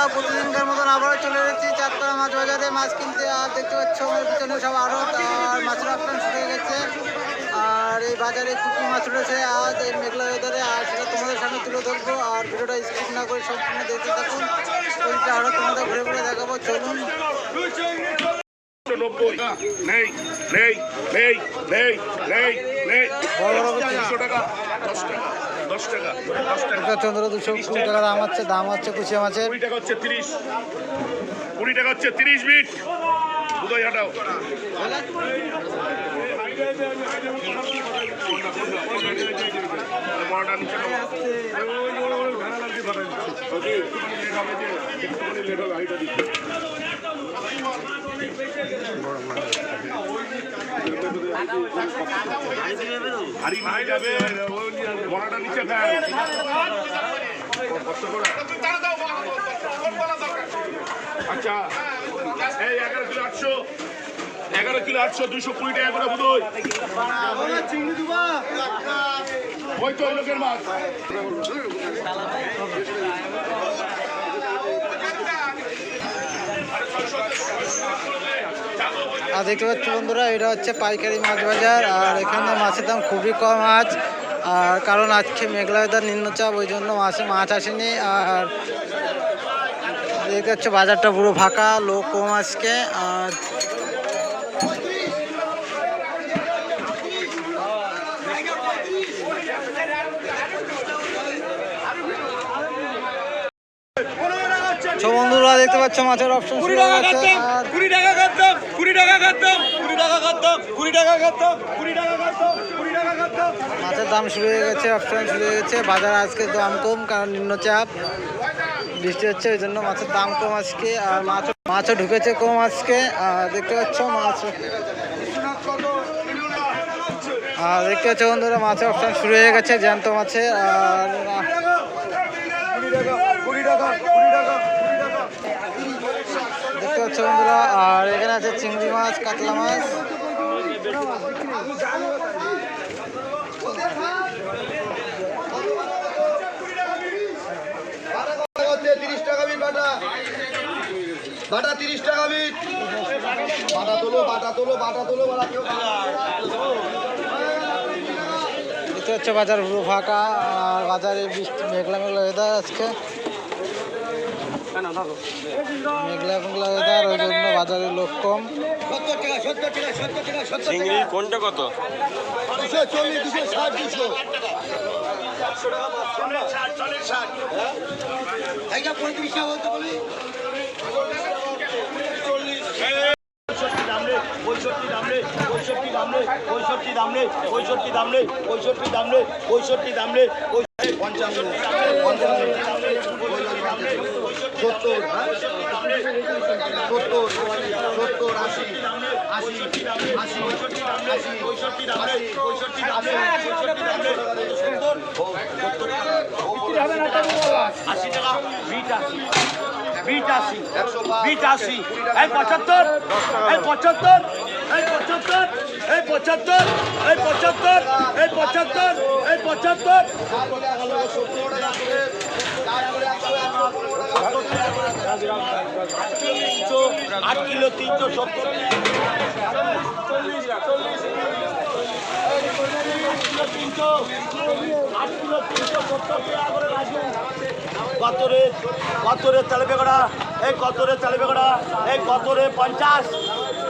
আমরা প্রতিদিনকার মতন আবারও চলে এসেছি চারতলা মাছ বাজারে মাছ কিনতে। আর দেখতে পাচ্ছ আমার পিছনে সব আরও আর মাছের আপনার শুরু হয়ে গেছে। আর এই বাজারে কী কী মাছ রয়েছে আজ এই মেঘলা ওয়েদারে আর সেটা তোমাদের সামনে তুলে ধরবো। আর ভিডিওটা স্কিপ না করে সম্পূর্ণ দেখতে থাকুন। ওইটা আরও তোমাদের ঘুরে ঘুরে দেখাবো। চলুন। নেই নেই নেই নেই নেই নেই। বড় বড় করছি। তিনশো টাকা দশ টাকা। দশ টাকা দশ টাকা চন্দ্র দুশো কুড়ি টাকা দাম হচ্ছে দাম হচ্ছে কুচিয়া মাছের কুড়ি টাকা হচ্ছে তিরিশ কুড়ি টাকা হচ্ছে তিরিশ হাটাও। হাড়ি আচ্ছা এই এগারো কিলো আটশো, এগারো কিলো আটশো দুশো কুড়ি টাকা করে বোধ ওই তো লোকের মাছ। আর দেখতে পাচ্ছি বন্ধুরা, এটা হচ্ছে পাইকারি মাছ বাজার, আর এখানে মাছের দাম খুবই কম আজ। আর কারণ আজকে মেঘলা ওয়েদার নিম্নচাপ, ওই জন্য মাছে মাছ আসেনি। আর দেখতে পাচ্ছ বাজারটা পুরো ফাঁকা, লোক কম আজকে। আর তো বন্ধুরা দেখতে পাচ্ছ মাছের অপশন কুড়ি টাকা কাটতাম কুড়ি টাকা কাটতাম কুড়ি টাকা কাটতাম কুড়ি টাকা কাটতাম কুড়ি টাকা কাটতাম কুড়ি টাকা কাটতাম মাছের দাম শুরু হয়ে গেছে অপশন শুরু হয়ে গেছে। বাজার আজকে দাম কম কারণ নিম্নচাপ। বৃষ্টি হচ্ছে ওই জন্য মাছের দাম কম আজকে আর মাছ মাছও ঢুকেছে কম আজকে। আর দেখতে পাচ্ছ মাছ আর দেখতে পাচ্ছ বন্ধুরা মাছের অপশন শুরু হয়ে গেছে জ্যান্ত মাছের। আর কুড়ি টাকা কুড়ি টাকা দেখতে পাচ্ছ বন্ধুরা আর এখানে আছে চিংড়ি মাছ কাতলা মাছ। হচ্ছে তিরিশ টাকা বিট। বাটা বাটা তিরিশ টাকা বিট বাটা তোলো বাটা তোলো বাটা তোলো। বাটা কেউ পাচ্ছ বাজার পুরো ফাঁকা আর বাজারে বৃষ্টি মেঘলা মেঘলা ওয়েদার আজকে। মেঘলা মেঘলা ওয়েদার ওই জন্য বাজারে লোক কম সত্তর টাকা সত্তর টাকা সত্তর টাকা সত্তর চিংড়ি কোনটা কত দুশো চল্লিশ দুশো ষাট দুশো পঁয়ত্রিশ টাকা বলতে বলি পঁয়ষট্টি দাম রে পঁয়ষট্টি দাম রে পঁয়ষট্টি দাম রে পঁয়ষট্টি দাম রে পঁয়ষট্টি দাম রে পঁয়ষট্টি দাম পঞ্চান্ন পঞ্চান্ন সত্তর সত্তর সত্তর আশি আশি আশি আশি পঁয়ষট্টি রে পঁয়ষট্টি আশি টাকা বিট আশি বিট আশি বিট আশি এই পঁচাত্তর এই পঁচাত্তর এই পঁচাত্তর এই পঁচাত্তর এই পঁচাত্তর এই পঁচাত্তর এই পঁচাত্তর তিনশো আট কিলো তিনশো সত্তর তিনশো আট কিলো তিনশো সত্তর তেল বেগড়া এই কতরে তেল বেগড়া এই কতরে পঞ্চাশ।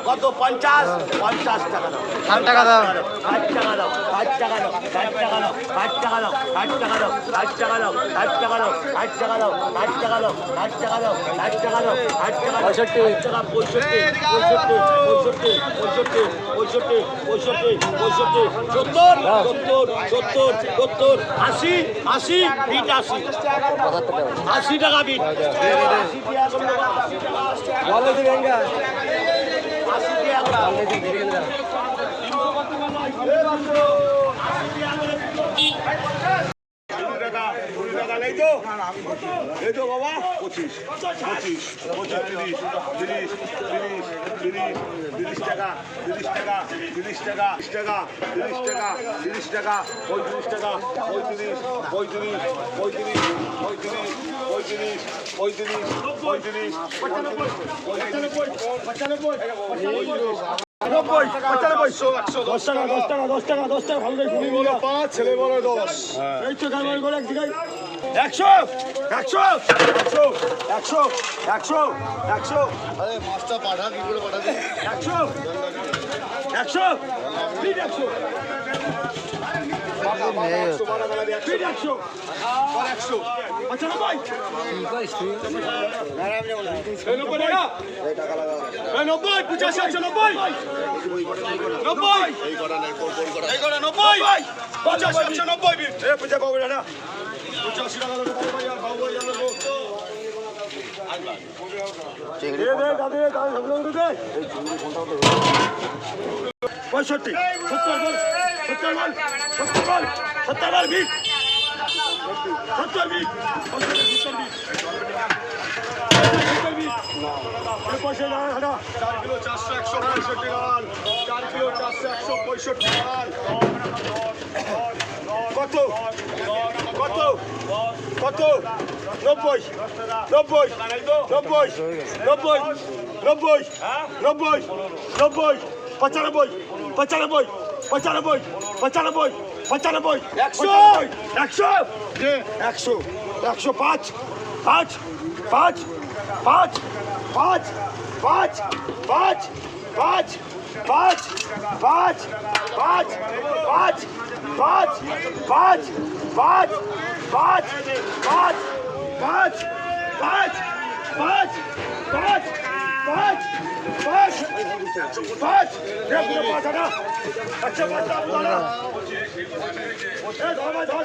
কত পঞ্চাশ? পঞ্চাশ টাকা দাও। ষাট টাকা দাও। ষাট টাকা দাও। টাকা দাও ষাট টাকা দাও ষাট টাকা দাও ষাট টাকা দাও ষাট টাকা দাও ষাট টাকা দাও ষাট টাকা দাও ষাট টাকা দাও ষাট টাকা দাও ষাট টাকা দাও ষাট টাকা পঁয়ষট্টি টাকা পঁয়ষট্টি পঁয়ষট্টি পঁয়ষট্টি পঁয়ষট্টি পঁয়ষট্টি পঁয়ষট্টি পঁয়ষট্টি সত্তর সত্তর সত্তর সত্তর আশি আশি বিট আশি আশি টাকা বিট আশি টাকা আশি টাকা, আশি টাকা করে। কুড়ি টাকা কুড়ি টাকা এই তো এই তো বাবা পঁচিশ পঁচিশ পঁচিশ তিরিশ তিরিশ তিরিশ তিরিশ তিরিশ টাকা তিরিশ টাকা তিরিশ টাকা তিরিশ টাকা তিরিশ টাকা তিরিশ টাকা পঁয়ত্রিশ টাকা পঁয়ত্রিশ পঁয়ত্রিশ পঁয়ত্রিশ পঁয়ত্রিশ পঁয়ত্রিশ পঁয়ত্রিশ পঁয়ত্রিশ নব্বই পঁচানব্বই একশো দশ টাকা দশ টাকা দশ টাকা দশ টাকা ভালো করে শুনি বলো পাঁচ ছেলে বলো দশ এই গান করে এক জায়গায় একশো একশো একশো একশো একশো একশো। আরে মাছটা পাঠা কি করে একশো একশো তিন একশো। নব্বই পঁচাশি একশো নব্বই। নব্বই। নব্বই। পঁচাশি একশো নব্বই পঁয়ষট্টি। সত্তর বল সত্তর বল সত্তর বল সত্তর বল বিট সত্তর বিট সত্তর বিট চার কিলো চারশো একশো পঁয়ষট্টি রান চার কিলো চারশো একশো পঁয়ষট্টি রান কত? কত? কত? নব্বই। নব্বই। নব্বই। নব্বই। নব্বই। নব্বই। নব্বই। পঁচানব্বই। পঁচানব্বই। পঁচানব্বই। পঁচানব্বই। পঁচানব্বই। একশো। একশো। একশো। একশো পাঁচ পাঁচ। পাঁচ। পাঁচ। পাঁচ। পাঁচ। পাঁচ। পাঁচ। পাঁচ। পাঁচ পাঁচ পাঁচ পাঁচ পাঁচ পাঁচ পাঁচ পাঁচ পাঁচ পাঁচ পাঁচ পাঁচ পাঁচ পাঁচ পাঁচ দেখুন পাঁচ আনা আচ্ছা পাঁচ আনা ধর ধর